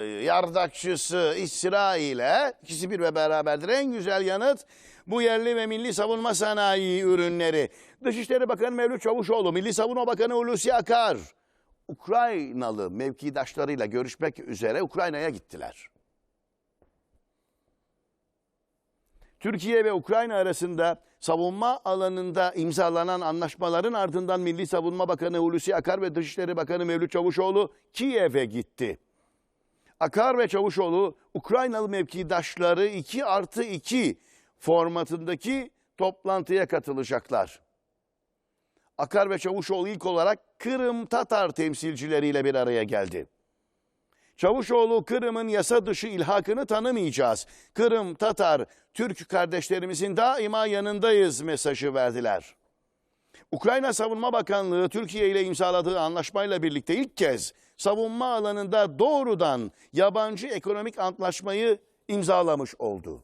e, yardakçısı İsrail'e ikisi bir ve beraberdir. En güzel yanıt bu yerli ve milli savunma sanayi ürünleri. Dışişleri Bakanı Mevlüt Çavuşoğlu, Milli Savunma Bakanı Hulusi Akar, Ukraynalı mevkidaşlarıyla görüşmek üzere Ukrayna'ya gittiler. Türkiye ve Ukrayna arasında savunma alanında imzalanan anlaşmaların ardından Milli Savunma Bakanı Hulusi Akar ve Dışişleri Bakanı Mevlüt Çavuşoğlu Kiev'e gitti. Akar ve Çavuşoğlu Ukraynalı mevkidaşları 2 artı 2 formatındaki toplantıya katılacaklar. Akar ve Çavuşoğlu ilk olarak Kırım Tatar temsilcileriyle bir araya geldi. Çavuşoğlu Kırım'ın yasa dışı ilhakını tanımayacağız. Kırım Tatar, Türk kardeşlerimizin daima yanındayız mesajı verdiler. Ukrayna Savunma Bakanlığı Türkiye ile imzaladığı anlaşmayla birlikte ilk kez savunma alanında doğrudan yabancı ekonomik antlaşmayı imzalamış oldu.